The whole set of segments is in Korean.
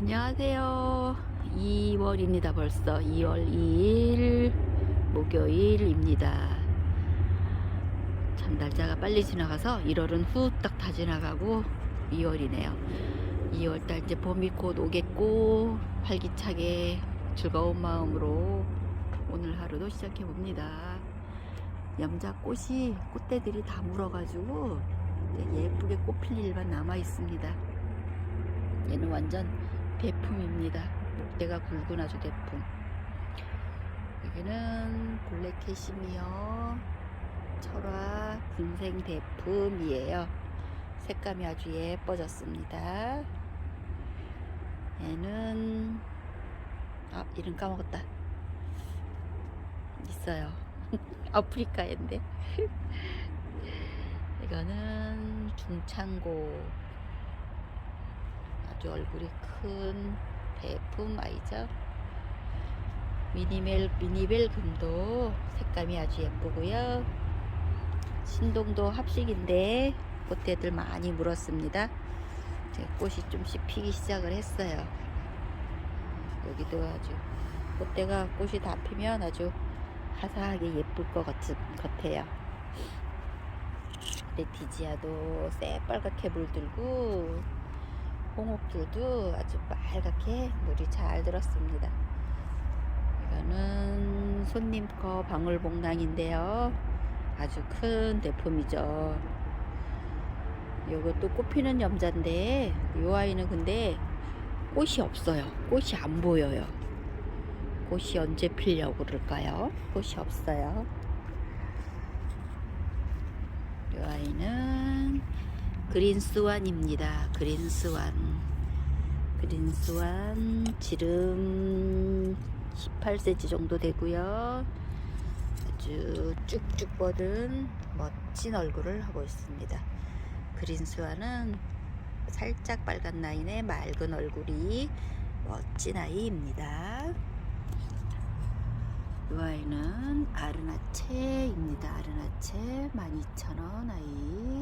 안녕하세요. 2월입니다. 벌써 2월 2일 목요일입니다. 참 날짜가 빨리 지나가서 1월은 후딱 다 지나가고 2월이네요. 2월달 이제 봄이 곧 오겠고 활기차게 즐거운 마음으로 오늘 하루도 시작해 봅니다. 염자 꽃이 꽃대들이 다 물어가지고 예쁘게 꽃필 일만 남아 있습니다. 얘는 완전 대품입니다. 목대가 굵은 아주 대품. 여기는 블랙 캐시미어 철화 군생 대품이에요. 색감이 아주 예뻐졌습니다. 얘는 아 이름 까먹었다. 있어요. 아프리카인데. 이거는 중창고 아주 얼굴이 큰 대품 아이죠. 미니멜 미니벨 금도 색감이 아주 예쁘고요. 신동도 합식인데 꽃대들 많이 물었습니다. 꽃이 좀씩 피기 시작을 했어요. 여기도 아주 꽃대가 꽃이 다 피면 아주 화사하게 예쁠 것 같, 같아요. 레티지아도 새빨갛게 물들고 홍옥들도 아주 빨갛게 물이 잘 들었습니다. 이거는 손님 거 방울복랑인데요. 아주 큰 대품이죠. 이것도 꽃피는 염자인데 이 아이는 근데 꽃이 없어요. 꽃이 안 보여요. 꽃이 언제 피려고 그럴까요? 꽃이 없어요. 이 아이는 그린스완입니다. 그린스완. 그린스완 지름 18cm 정도 되고요. 아주 쭉쭉 뻗은 멋진 얼굴을 하고 있습니다. 그린스완은 살짝 빨간 라인의 맑은 얼굴이 멋진 아이입니다. 이 아이는 아르나체입니다. 아르나체 12,000원 아이.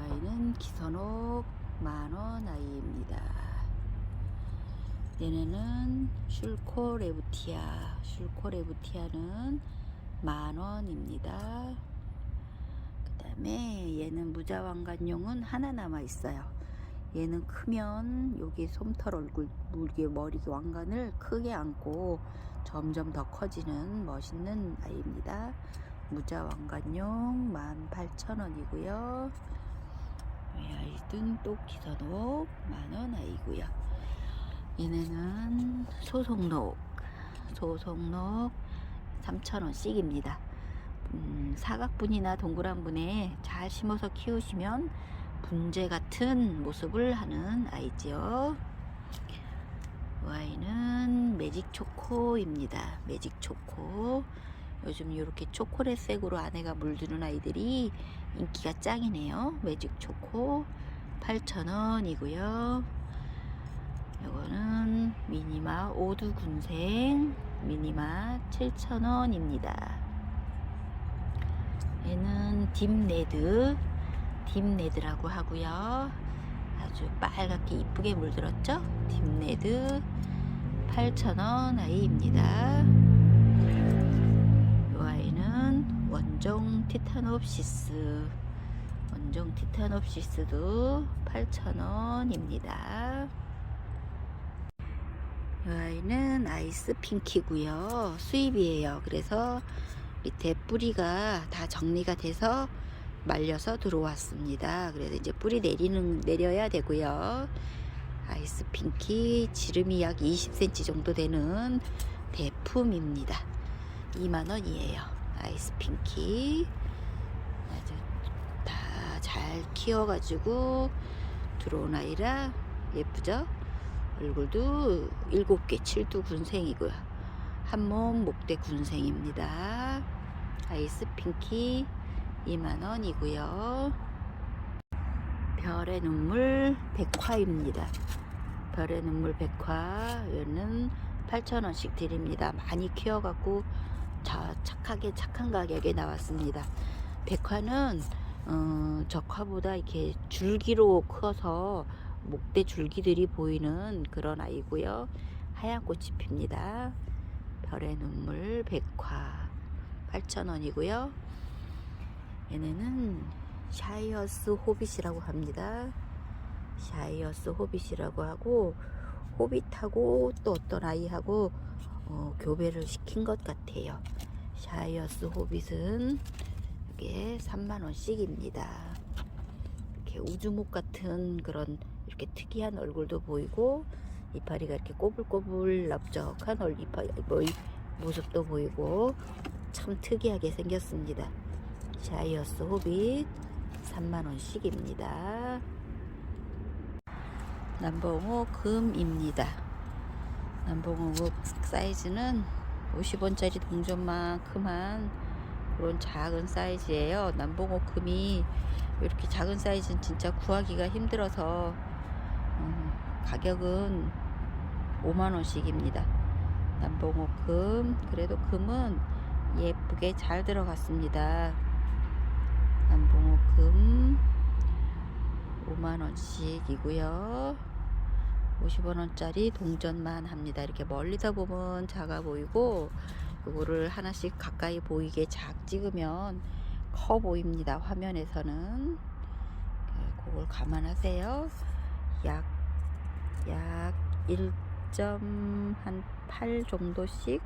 이 아이는 기선옥 만원 아이입니다. 얘네는 슐코레부티아. 슐코레부티아는 만원입니다. 그 다음에 얘는 무자왕관용은 하나 남아 있어요. 얘는 크면 여기 솜털 얼굴 물개 머리 왕관을 크게 안고 점점 더 커지는 멋있는 아이입니다. 무자 왕관용 18,000원이고요. 이 아이든 또 기선옥 만원 아이고요. 얘네는 소송록 소송록 3,000원씩입니다. 음, 사각분이나 동그란 분에 잘 심어서 키우시면 분재 같은 모습을 하는 아이지요. 이 아이는 매직 초코입니다. 매직 초코. 요즘 이렇게 초콜릿 색으로 안에가 물드는 아이들이 인기가 짱이네요. 매직 초코 8,000원이고요. 이거는 미니마 오두 군생 미니마 7,000원입니다. 얘는 딥레드 딥레드라고 하고요. 아주 빨갛게 이쁘게 물들었죠? 딥레드 8,000원 아이입니다. 티타노프시스 원종 티타노프시스도 8,000원입니다. 이 아이는 아이스 핑키고요. 수입이에요. 그래서 밑에 뿌리가 다 정리가 돼서 말려서 들어왔습니다. 그래서 이제 뿌리 내리는 내려야 되고요. 아이스 핑키 지름이 약 20cm 정도 되는 대품입니다. 2만 원이에요. 아이스 핑키 잘 키워가지고 들어온 아이라 예쁘죠? 얼굴도 7개 칠두 군생이고요. 한 몸 목대 군생입니다. 아이스 핑키 2만원이고요. 별의 눈물 백화입니다. 별의 눈물 백화 얘는 8,000원씩 드립니다. 많이 키워갖고 자, 착하게 착한 가격에 나왔습니다. 백화는 어, 적화보다 이렇게 줄기로 커서 목대 줄기들이 보이는 그런 아이고요. 하얀 꽃이 핍니다. 별의 눈물 백화 8,000원이고요. 얘네는 샤이어스 호빗이라고 합니다. 샤이어스 호빗이라고 하고 호빗하고 또 어떤 아이하고 어, 교배를 시킨 것 같아요. 샤이어스 호빗은 이게 3만 원씩입니다. 이렇게 우주목 같은 그런 이렇게 특이한 얼굴도 보이고 이파리가 이렇게 꼬불꼬불 넓적한 얼 이파 뭐, 이 모습도 보이고 참 특이하게 생겼습니다. 샤이어스 호빗 3만 원씩입니다. 남봉호 금입니다. 남봉호 금 사이즈는 50원짜리 동전만큼한 그런 작은 사이즈예요. 남봉호 금이 이렇게 작은 사이즈는 진짜 구하기가 힘들어서 음, 가격은 5만 원씩입니다. 남봉호 금 그래도 금은 예쁘게 잘 들어갔습니다. 남봉호 금 5만 원씩이고요. 50원 원짜리 동전만 합니다. 이렇게 멀리서 보면 작아 보이고 이거를 하나씩 가까이 보이게 작 찍으면 커 보입니다. 화면에서는 네, 그걸 감안하세요. 약 약 1.8 정도씩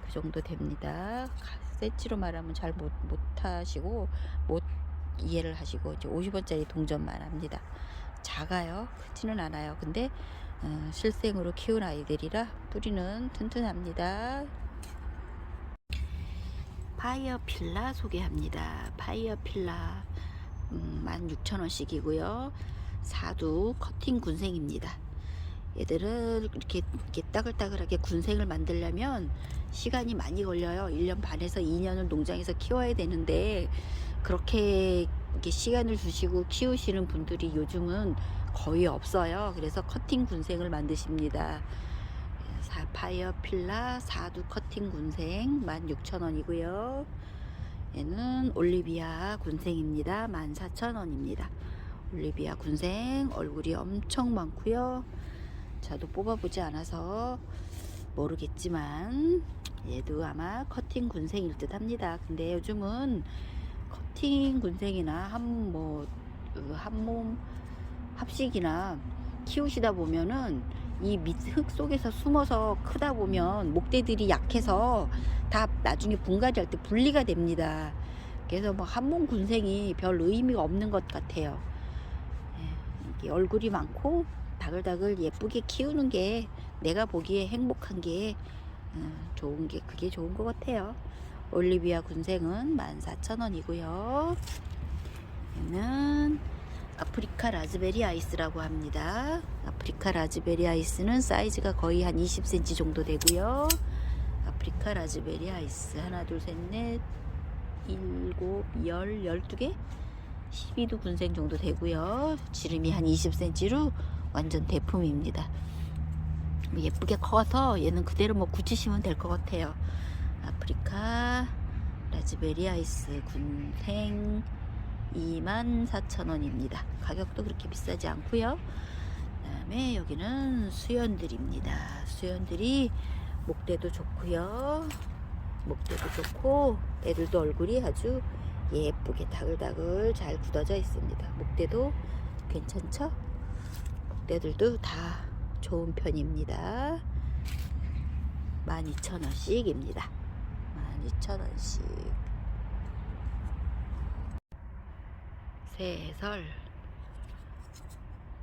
그 정도 됩니다. 센치로 말하면 잘 못 못 하시고 못 이해를 하시고 이제 50원짜리 동전만 합니다. 작아요. 크지는 않아요. 근데 어, 실생으로 키운 아이들이라 뿌리는 튼튼합니다. 파이어 필라 소개합니다. 파이어 필라 음, 16,000원씩이고요. 사두 커팅 군생입니다. 얘들은 이렇게, 이렇게 따글따글하게 군생을 만들려면 시간이 많이 걸려요. 1년 반에서 2년을 농장에서 키워야 되는데 그렇게 시간을 두시고 키우시는 분들이 요즘은 거의 없어요. 그래서 커팅 군생을 만드십니다. 사파이어 필라 사두 커팅 군생 16,000원이고요. 얘는 올리비아 군생입니다. 14,000원입니다. 올리비아 군생 얼굴이 엄청 많고요. 저도 뽑아보지 않아서 모르겠지만 얘도 아마 커팅 군생일 듯 합니다. 근데 요즘은 커팅 군생이나 한뭐 한몸 합식이나 키우시다 보면은 이 밑 흙 속에서 숨어서 크다 보면 목대들이 약해서 다 나중에 분갈이 할 때 분리가 됩니다. 그래서 뭐 한몸 군생이 별 의미가 없는 것 같아요. 예, 얼굴이 많고 다글다글 예쁘게 키우는 게 내가 보기에 행복한 게 음, 좋은 게 그게 좋은 것 같아요. 올리비아 군생은 14,000원이고요. 얘는 아프리카 라즈베리 아이스라고 합니다. 아프리카 라즈베리 아이스는 사이즈가 거의 한 20cm 정도 되고요. 아프리카 라즈베리 아이스 하나 둘 셋 넷 일곱 열 열두 개 12도 군생 정도 되고요. 지름이 한 20cm로 완전 대품입니다. 뭐 예쁘게 커서 얘는 그대로 뭐 굳히시면 될 것 같아요. 아프리카 라즈베리 아이스 군생 24,000원입니다. 가격도 그렇게 비싸지 않고요. 그다음에 여기는 수연들입니다. 수연들이 목대도 좋고요. 목대도 좋고 애들도 얼굴이 아주 예쁘게 다글다글 잘 굳어져 있습니다. 목대도 괜찮죠? 목대들도 다 좋은 편입니다. 12,000원씩입니다. 12,000원씩. 새해설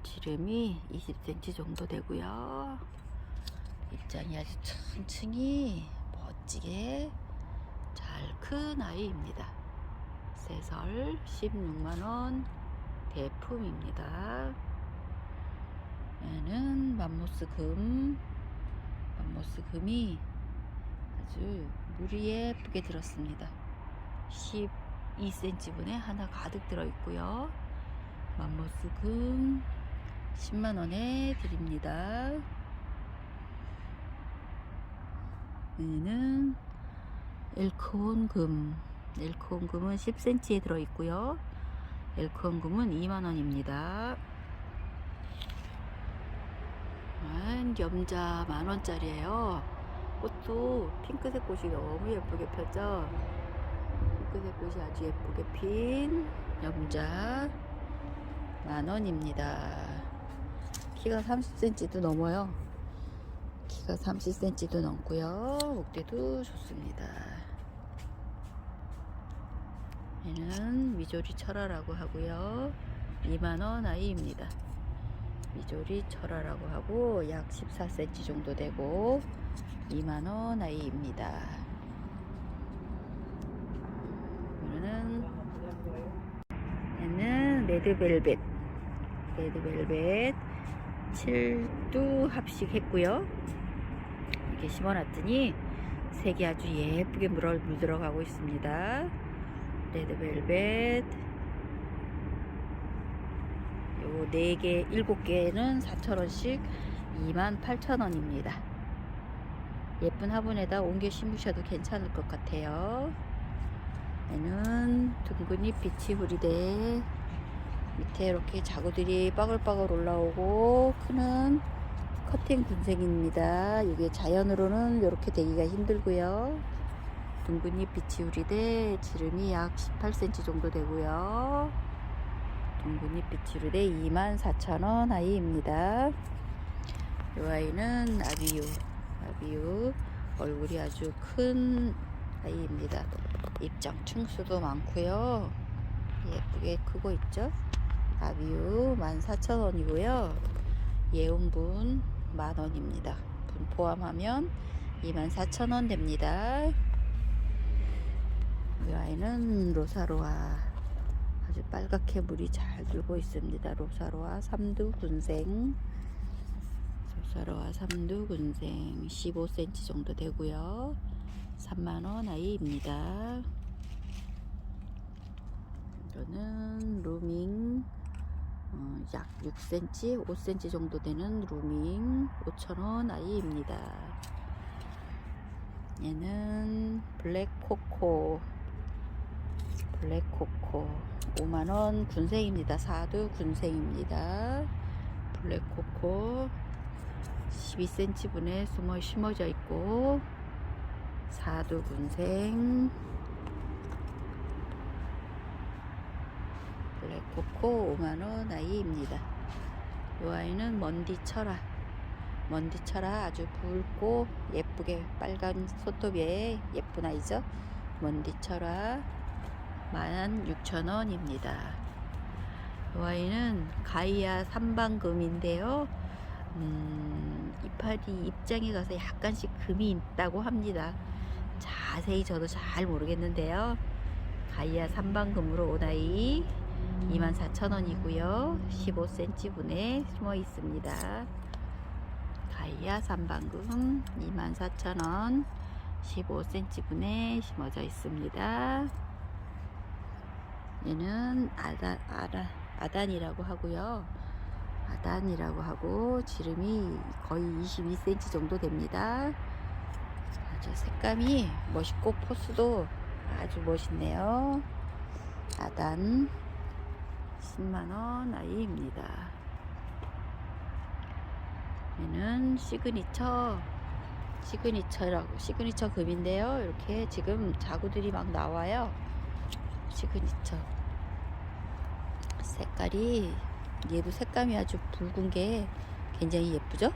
지름이 20cm 정도 되고요. 입장이 아주 층층이 멋지게 잘 큰 아이입니다. 새설 16만원 대품입니다. 얘는 맘모스 금, 맘모스 금이 아주 물이 예쁘게 들었습니다. 12cm분에 하나 가득 들어 있고요. 맘모스 금 10만원에 드립니다. 얘는 엘크온 금, 엘크온 금은 10cm에 들어 있고요. 엘크온 금은 2만원입니다. 핑 염자 만 원짜리예요. 꽃도 핑크색 꽃이 너무 예쁘게 폈죠. 핑크색 꽃이 아주 예쁘게 핀 염자 만 원입니다. 키가 30cm도 넘어요. 키가 30cm도 넘고요. 목대도 좋습니다. 얘는 미조리 철화라고 하고요. 2만원 아이입니다. 미조리 철화라고 하고 약 14cm 정도 되고 2만원 아이입니다. 이거는 얘는 레드벨벳 레드벨벳 7두 합식 했고요. 이렇게 심어놨더니 색이 아주 예쁘게 물어, 물들어가고 있습니다. 레드벨벳 요 4개, 7개는 4,000원씩 28,000원입니다. 예쁜 화분에다 옮겨 심으셔도 괜찮을 것 같아요. 얘는 둥근잎 비치 후리대 밑에 이렇게 자구들이 빠글빠글 올라오고 크는 커팅 군생입니다. 이게 자연으로는 이렇게 되기가 힘들고요. 둥근잎 비치 후리대 지름이 약 18cm 정도 되고요. 둥근잎 비치 후리대 24,000원 아이입니다. 이 아이는 아비유, 아비유 얼굴이 아주 큰 아이입니다. 입장 충수도 많고요. 예쁘게 크고 있죠? 아비유 14,000원이고요. 예온분 만원입니다. 분 포함하면 24,000원 됩니다. 이 아이는 로사로아 아주 빨갛게 물이 잘 들고 있습니다. 로사로아 삼두 군생 로사로아 삼두 군생 15cm 정도 되고요. 3만원 아이입니다. 이거는 루밍 어, 약 6cm, 5cm 정도 되는 루밍 5,000원 아이입니다. 얘는 블랙코코 블랙코코 5만원 군생입니다. 사두 군생입니다. 블랙코코 12cm 분에 숨어 심어져 있고 사두 군생 블랙코코 5만원 아이입니다. 이 아이는 먼디 철아. 먼디 철아 아주 붉고 예쁘게 빨간 손톱에 예쁜 아이죠. 먼디 철아 16,000원입니다. 이 아이는 가이아 삼방금인데요. 음, 이파리 입장에 가서 약간씩 금이 있다고 합니다. 자세히 저도 잘 모르겠는데요. 가이아 삼방금으로 온 아이 24,000원이고요. 15cm 분에 숨어 있습니다. 가이아 삼방금 24,000원 15cm 분에 심어져 있습니다. 얘는 아단, 아라, 아단이라고 하고요. 아단이라고 하고 지름이 거의 22cm 정도 됩니다. 아주 색감이 멋있고 포스도 아주 멋있네요. 아단 10만원 아이입니다. 얘는 시그니처 시그니처라고 시그니처 금인데요. 이렇게 지금 자구들이 막 나와요. 시그니처 색깔이 얘도 색감이 아주 붉은 게 굉장히 예쁘죠?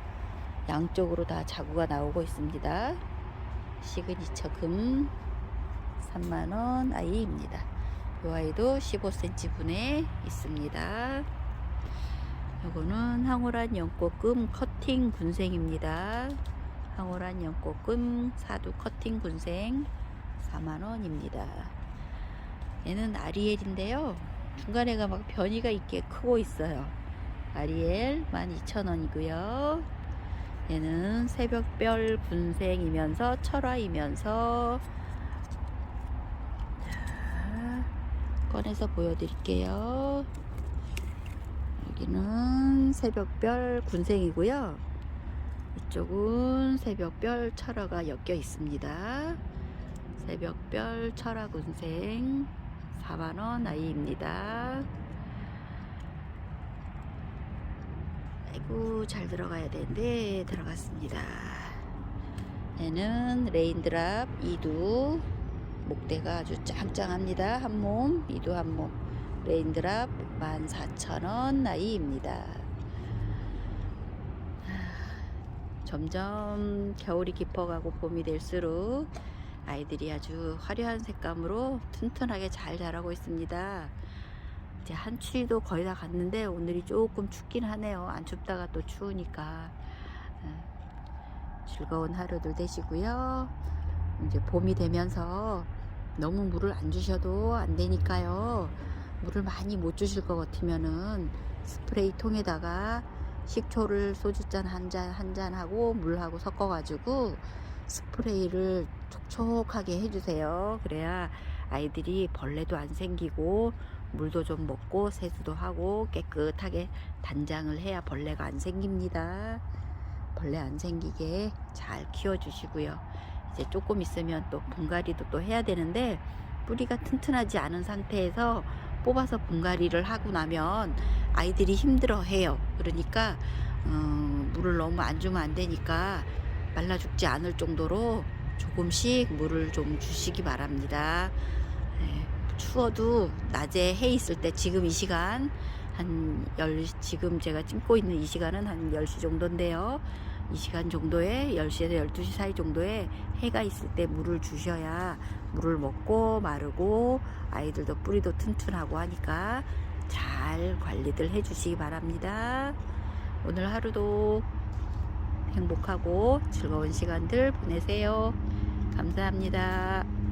양쪽으로 다 자구가 나오고 있습니다. 시그니처 금 3만원 아이입니다. 이 아이도 15cm 분에 있습니다. 요거는 황홀한 연꽃금 커팅 군생입니다. 황홀한 연꽃금 사두 커팅 군생 4만원입니다. 얘는 아리엘인데요. 중간에가 막 변이가 있게 크고 있어요. 아리엘 12,000원이고요. 얘는 새벽별 군생이면서 철화이면서 자, 꺼내서 보여드릴게요. 여기는 새벽별 군생이고요. 이쪽은 새벽별 철화가 엮여 있습니다. 새벽별 철화 군생 4만원 아이입니다. 아이고 잘 들어가야 되는데 들어갔습니다. 얘는 레인드랍 이두 목대가 아주 짱짱합니다. 한 몸, 이두 한 몸. 레인드랍 14,000원 나이입니다. 점점 겨울이 깊어가고 봄이 될수록 아이들이 아주 화려한 색감으로 튼튼하게 잘 자라고 있습니다. 이제 한 추위도 거의 다 갔는데 오늘이 조금 춥긴 하네요. 안 춥다가 또 추우니까 어, 즐거운 하루들 되시고요. 이제 봄이 되면서 너무 물을 안 주셔도 안 되니까요. 물을 많이 못 주실 것 같으면은 스프레이 통에다가 식초를 소주잔 한 잔 한 잔하고 물하고 섞어가지고 스프레이를 촉촉하게 해주세요. 그래야 아이들이 벌레도 안 생기고 물도 좀 먹고 세수도 하고 깨끗하게 단장을 해야 벌레가 안 생깁니다. 벌레 안 생기게 잘 키워주시고요. 이제 조금 있으면 또 분갈이도 또 해야 되는데 뿌리가 튼튼하지 않은 상태에서 뽑아서 분갈이를 하고 나면 아이들이 힘들어 해요. 그러니까 어, 물을 너무 안 주면 안 되니까 말라 죽지 않을 정도로 조금씩 물을 좀 주시기 바랍니다. 네, 추워도 낮에 해 있을 때 지금 이 시간 한 10, 지금 제가 찍고 있는 이 시간은 한 10시 정도인데요. 이 시간 정도에 10시에서 12시 사이 정도에 해가 있을 때 물을 주셔야 물을 먹고 마르고 아이들도 뿌리도 튼튼하고 하니까 잘 관리들 해 주시기 바랍니다. 오늘 하루도 행복하고 즐거운 시간들 보내세요. 감사합니다.